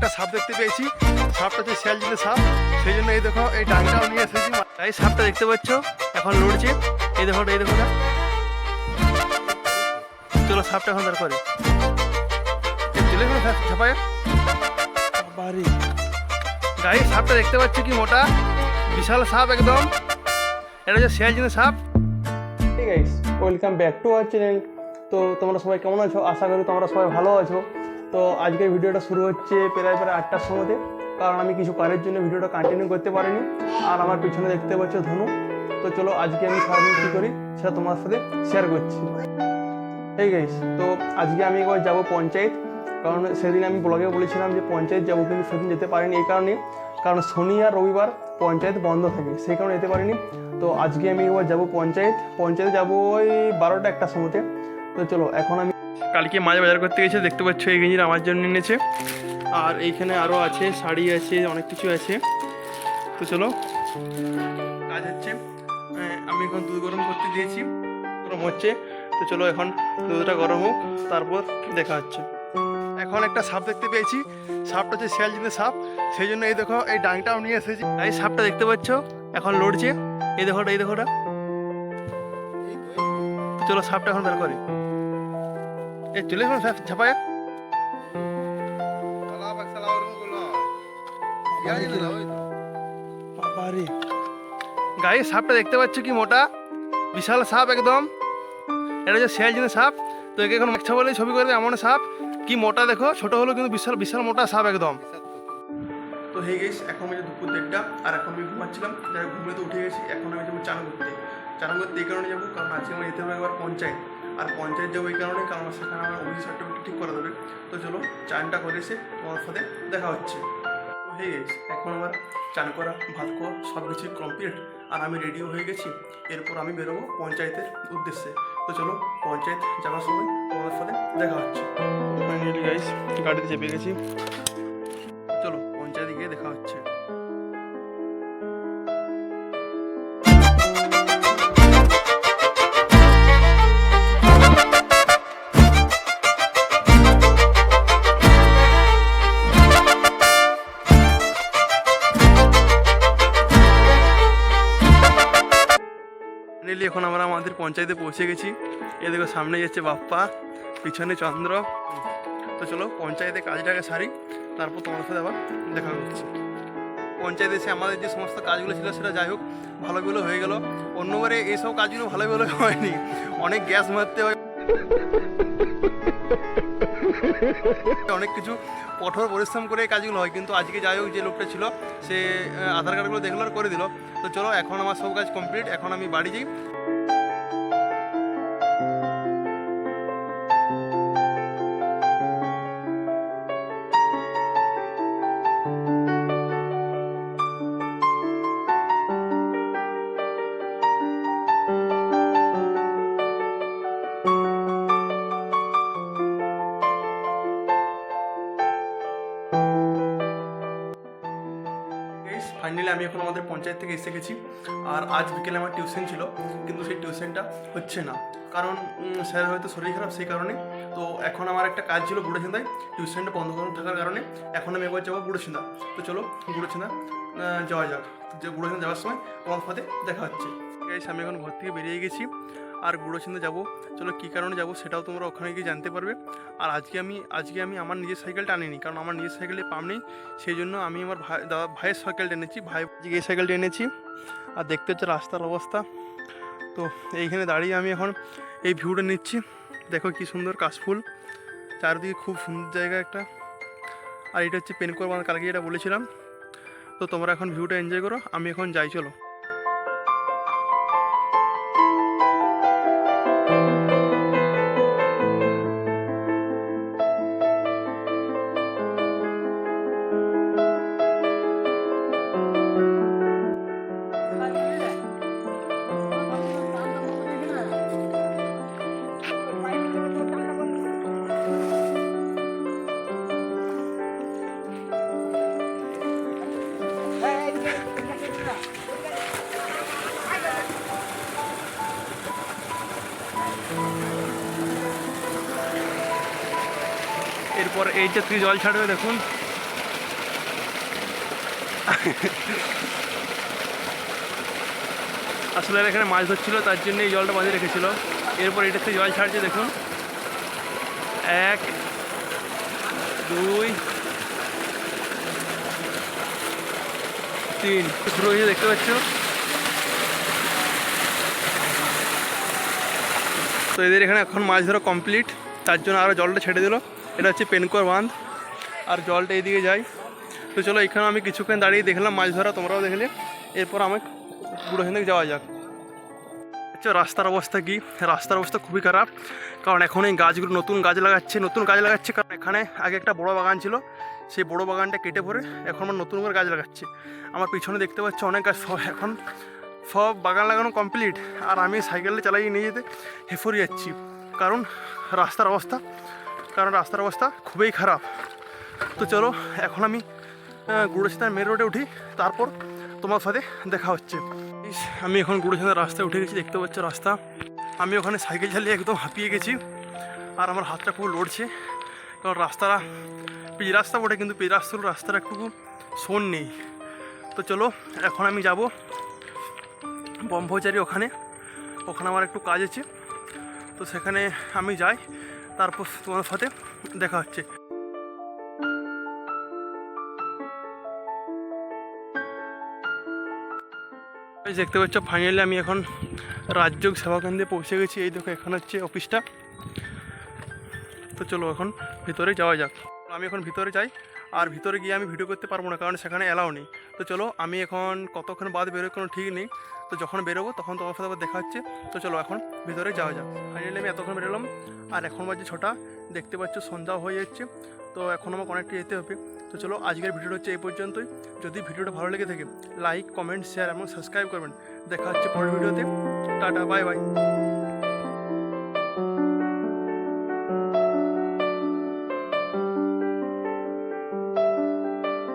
একটা সাপ দেখতে পেয়েছি। সাপটা হচ্ছে শিয়াল জিনের সাপ সেই জন্য এই দেখো এই ডাংটাও নিয়ে এসেছি। তাই সাপটা দেখতে পাচ্ছ এখন লড়ছে। এই দেখো এই দেখো না। চলো সাপটা এখন করে। চলে গেলো গাড়ি সাপটা দেখতে পাচ্ছ কি মোটা? বিশাল সাপ একদম। এটা হচ্ছে শিয়াল জিনের সাপ। Hey guys welcome back to our channel তো তোমরা সবাই কেমন আছো? আশা করি তোমরা সবাই ভালো আছো। তো আজকের ভিডিওটা শুরু হচ্ছে প্রায় প্রায় আটটার সময়তে কারণ আমি কিছু কাজের জন্য ভিডিওটা কন্টিনিউ করতে পারিনি। আর আমার পিছনে দেখতে পাচ্ছ ধনু। তো চলো আজকে আমি সারাদিন কী করি সেটা তোমার সাথে শেয়ার করছি। এই গাইস তো আজকে আমি একবার যাব পঞ্চায়েত। কারণ সেদিন আমি ব্লগে বলেছিলাম যে পঞ্চায়েত যাব কিন্তু সেদিন যেতে পারিনি এই কারণে। কারণ শনি আর রবিবার পঞ্চায়েত বন্ধ থাকে, সেই কারণে যেতে পারিনি। তো আজকে আমি একবার যাব পঞ্চায়েত। পঞ্চায়েত যাব ওই বারোটা একটা সময়তে তো চলো, এখন আমি কালকে মাছ বাজার করতে গেছে, দেখতে পাচ্ছ এই গেঞ্জিটা আমার জন্য এনেছে। আর এইখানে আরও আছে, শাড়ি আছে, অনেক কিছু আছে। তো চলো, কাজ হচ্ছে। আমি এখন দুধ গরম করতে দিয়েছি, গরম হচ্ছে। তো চলো এখন দুধটা গরম হোক, তারপর দেখা হচ্ছে। এখন একটা সাপ দেখতে পেয়েছি, সাপটা হচ্ছে শিয়াল জিনের সাপ। সেই জন্য এই দেখো, এই ডাংটাও নিয়ে এসেছি। এই সাপটা দেখতে পাচ্ছ, এখন লড়ছে। এই দেখো এই দেখো তো চলো সাপটা এখন বের করে। এই চলে সাপ ঝাপায় বাবারে গায়ে সাপটা দেখতে পাচ্ছ কি মোটা? বিশাল সাপ একদম। এটা হচ্ছে শিয়াল জিনের সাপ। তো একে এখন মাছা বলে ছবি করবে, এমন সাপ। কি মোটা দেখো, ছোট হলো কিন্তু বিশাল বিশাল মোটা সাপ একদম। তো হয়ে গেছি এখন আমি দুপুর দেড়টা, আর এখন আমি ঘুমাচ্ছিলাম। যাই ঘুমিয়ে তো উঠে গেছি। এখন আমি যাব চান করতে চান করতে এই কারণে যাব, কারণ আজকে আমার যেতে হবে একবার পঞ্চায়েত। আর পঞ্চায়েত যাব এই কারণে, কারণ সেখানে আমার অফিস সার্টিফিকেট ঠিক করে দেবে তো চলো, চানটা করে এসে তোমার সাথে দেখা হচ্ছে। হয়ে গেছে। এখন আমার চান করা, ভাত খাওয়া সব কিছু কমপ্লিট আর আমি রেডিও হয়ে গেছি। এরপর আমি বেরোবো পঞ্চায়েতের উদ্দেশ্যে। তো চলো, পঞ্চায়েত যাওয়ার সময় তোমাদের সাথে দেখা হচ্ছে। গাড়িতে চেপে গেছি। পঞ্চায়েতে পৌঁছে গেছি। এ দেখো সামনে যাচ্ছে বাপ্পা, পিছনে চন্দ্র। তো চলো পঞ্চায়েতে কাজটাকে সারি, তারপর তোমার সাথে আবার দেখা করছি। পঞ্চায়েতে এসে আমাদের যে সমস্ত কাজগুলো ছিল সেটা যাই হোক, ভালোগুলো হয়ে গেল। অন্যবারে এইসব কাজগুলো ভালো ভালো হয়নি। অনেক গ্যাস মারতে হয়। অনেক কিছু কঠোর পরিশ্রম করে এই কাজগুলো হয়। কিন্তু আজকে যাই হোক যে লোকটা ছিল, সে আধার কার্ডগুলো দেখল আর করে দিল। তো চলো এখন আমার সব কাজ কমপ্লিট এখন আমি বাড়ি যাই। ফাইনালি আমি এখন আমাদের পঞ্চায়েত থেকে এসে গেছি। আর আজ বিকেলে আমার টিউশন ছিল কিন্তু সেই টিউশনটা হচ্ছে না। কারণ স্যার হয়তো শরীর খারাপ সেই কারণে। তো এখন আমার একটা কাজ ছিল গুড়োছিন্দায় টিউশনটা বন্ধ করে থাকার কারণে। এখন আমি একবার যাব গুড়োছিন্দা তো চলো গুড়োছিন্দা আহ, যাওয়া যাক। যে গুড়োছিন্দা যাওয়ার সময় তোমার সাথে দেখা হচ্ছে। আমি এখন ঘর থেকে বেরিয়ে গেছি। আর গুড়োছিন্দা যাব। চলো কী কারণে যাব সেটাও তোমরা ওখানে গিয়ে জানতে পারবে। আর আজকে আমি আজকে আমি আমার নিজের সাইকেলটা আনিনি, কারণ আমার নিজের সাইকেলে পাম নেই। সেই জন্য আমি আমার ভাই দাদা ভাইয়ের সাইকেলটা এনেছি, ভাই এই সাইকেলটা এনেছি। আর দেখতে হচ্ছে রাস্তার অবস্থা। তো এইখানে দাঁড়িয়ে আমি এখন এই ভিউটা নিচ্ছি। দেখো কি সুন্দর কাশফুল। চারিদিকে খুব সুন্দর জায়গা একটা। আর এটা হচ্ছে পেনকোর কালকে যেটা বলেছিলাম। তো তোমরা এখন ভিউটা এনজয় করো, আমি এখন যাই, চলো। এরপর এই যে তুই জল ছাড়বে, দেখুন। আসলে এখানে মাছ ধরছিল, তার জন্য এই জলটা বাঁধিয়ে রেখেছিল। এরপর এটা থেকে জল ছাড়ছে, দেখুন। এক, দুই তিন শুরু দেখতে পাচ্ছ? তো এদের এখানে এখন মাছ ধরা কমপ্লিট তার জন্য আরও জলটা ছেড়ে দিল। এটা হচ্ছে পেনকর বাঁধ আর জলটা এইদিকে যায়। তো চলো, এখানে আমি কিছুক্ষণ দাঁড়িয়ে দেখলাম মাছ ধরা, তোমরাও দেখলে। এরপর আমি পুরো এখান থেকে যাওয়া যাক। আচ্ছা রাস্তার অবস্থা কি? রাস্তার অবস্থা খুবই খারাপ। কারণ এখন এই গাছগুলো নতুন গাছ লাগাচ্ছে, নতুন গাছ লাগাচ্ছে। কারণ এখানে আগে একটা বড় বাগান ছিল। সেই বড় বাগানটা কেটে পড়ে এখন আমার নতুন করে গাছ লাগাচ্ছে। আমার পিছনে দেখতে পাচ্ছি অনেক গাছ, সব এখন সব বাগান লাগানো কমপ্লিট আর আমি সাইকেলে চালাই নিয়ে যেতে হেফরে যাচ্ছি। কারণ রাস্তার অবস্থা, কারণ রাস্তার অবস্থা খুবই খারাপ। তো চলো, এখন আমি গুড়োচিতার মেন রোডে উঠি, তারপর তোমার সাথে দেখা হচ্ছে। আমি এখন গুড়োচিতার রাস্তায় উঠে গেছি, দেখতে পাচ্ছ রাস্তা। আমি ওখানে সাইকেল চালিয়ে একদম হাঁপিয়ে গেছি। আর আমার হাতটা খুব লড়ছে। কারণ রাস্তাটা, পিচ রাস্তা বটে, কিন্তু পিচ রাস্তার রাস্তাটা একটু শোন নেই। তো চলো, এখন আমি যাব ব্রহ্মচারী ওখানে। ওখানে আমার একটু কাজ আছে। তো সেখানে আমি যাই, তারপর তোমার সাথে দেখা হচ্ছে। দেখতে পাচ্ছ ফাইনালি আমি এখন রাজযোগ সেবা কেন্দ্রে পৌঁছে গেছি। এই দেখো, এখানে হচ্ছে অফিসটা তো চলো এখন ভিতরে যাওয়া যাক। আমি এখন ভিতরে যাই, আর ভিতরে গিয়ে আমি ভিডিও করতে পারব না, কারণ সেখানে অ্যালাউ নেই। তো চলো, আমি এখন কতক্ষণ বাদ বেরোয় কোনো ঠিক নেই। তো যখন বেরোবো, তখন তোমার সাথে আবার দেখা হচ্ছে। তো চলো, এখন ভিতরে যাওয়া যাক। ফাইনালি আমি এতক্ষণ বেরোলাম, আর এখন বাজে ছটা। দেখতে পাচ্ছ, সন্ধ্যা হয়ে যাচ্ছে। তো এখন আমাকে অনেকটা যেতে হবে। তো চলো, আজকের ভিডিওটা হচ্ছে এই পর্যন্তই। যদি ভিডিওটা ভালো লেগে থাকে লাইক কমেন্ট শেয়ার এবং সাবস্ক্রাইব করবেন। দেখা হচ্ছে পরের ভিডিওতে টাটা বাই বাই